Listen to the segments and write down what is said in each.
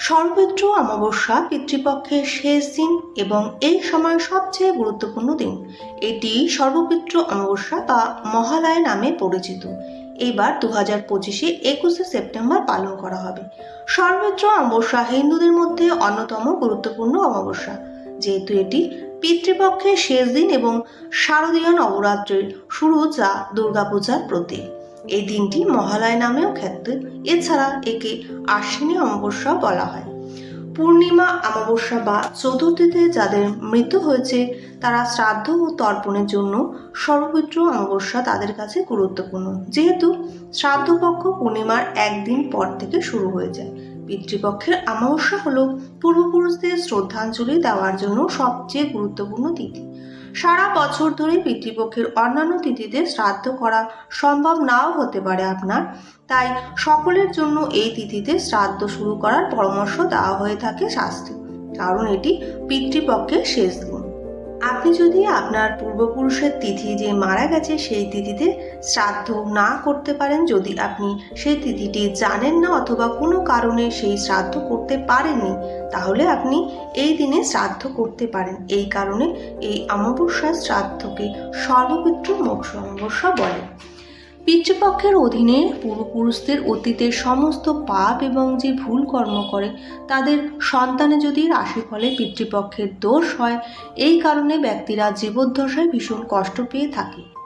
সর্বত্র অমাবস্যা পিতৃপক্ষের শেষ দিন এবং এই সময় সবচেয়ে গুরুত্বপূর্ণ দিন। এটি সর্বপিত্র অমাবস্যা বা মহালয়া নামে পরিচিত। এবার দু হাজার পঁচিশে একুশে সেপ্টেম্বর পালন করা হবে। সর্বত্র অমাবস্যা হিন্দুদের মধ্যে অন্যতম গুরুত্বপূর্ণ অমাবস্যা। যেহেতু এটি পিতৃপক্ষের শেষ দিন এবং শারদীয় নবরাত্রির শুরু যা দুর্গাপূজার প্রতীক। এই দিনটি মহালয় নামেও খ্যাত। এছাড়া একে আশ্বিনী অমাবস্যা বলা হয়। পূর্ণিমা অমাবস্যা বা চতুর্থীতে যাদের মৃত্যু হয়েছে, তারা শ্রাদ্ধ ও তর্পণের জন্য সর্বোচ্চ অমাবস্যা তাদের কাছে গুরুত্বপূর্ণ। যেহেতু শ্রাদ্ধপক্ষ পূর্ণিমার একদিন পর থেকে শুরু হয়ে যায়। পিতৃপক্ষের আমাবস্যা হলো পূর্বপুরুষদের শ্রদ্ধাঞ্জলি দেওয়ার জন্য সবচেয়ে গুরুত্বপূর্ণ তিথি। সারা বছর ধরে পিতৃপক্ষের অন্যান্য তিথিতে শ্রাদ্ধ করা সম্ভব নাও হতে পারে আপনার। তাই সকলের জন্য এই তিথিতে শ্রাদ্ধ শুরু করার পরামর্শ দেওয়া হয়ে থাকে শাস্ত্রে কারণ এটি পিতৃপক্ষের শেষ দিন। আপনি যদি আপনার পূর্বপুরুষের তিথি যে মারা গেছে সেই তিথিতে শ্রাদ্ধ না করতে পারেন, যদি আপনি সেই তিথিটি জানেন না অথবা কোনো কারণে সেই শ্রাদ্ধ করতে পারেননি, তাহলে আপনি এই দিনে শ্রাদ্ধ করতে পারেন। এই কারণে এই অমাবস্যার শ্রাদ্ধকে সর্বপিত্র মোক্ষ অমাবস্যা বলে। পিতৃপক্ষের অধীনে পূর্বপুরুষদের অতীতের সমস্ত পাপ এবং যে ভুল কর্ম করে, তাদের সন্তানে যদি রাশিফলে পিতৃপক্ষের দোষ হয়, এই কারণে ব্যক্তিরা জীবদ্দশায় ভীষণ কষ্ট পেয়ে থাকে।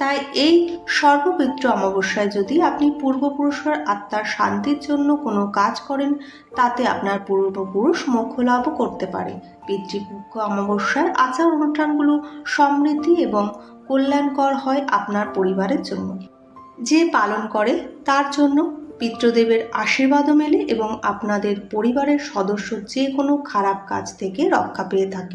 তাই এই সর্বপিত্র অমাবস্যায় যদি আপনি পূর্বপুরুষের আত্মার শান্তির জন্য কোনো কাজ করেন, তাতে আপনার পূর্বপুরুষ মোক্ষ লাভও করতে পারে। পিতৃপক্ষ অমাবস্যার আচার অনুষ্ঠানগুলো সমৃদ্ধি এবং কল্যাণকর হয় আপনার পরিবারের জন্য। যে পালন করে, তার জন্য পিতৃদেবের আশীর্বাদও মেলে এবং আপনাদের পরিবারের সদস্য যে কোনো খারাপ কাজ থেকে রক্ষা পেয়ে থাকে।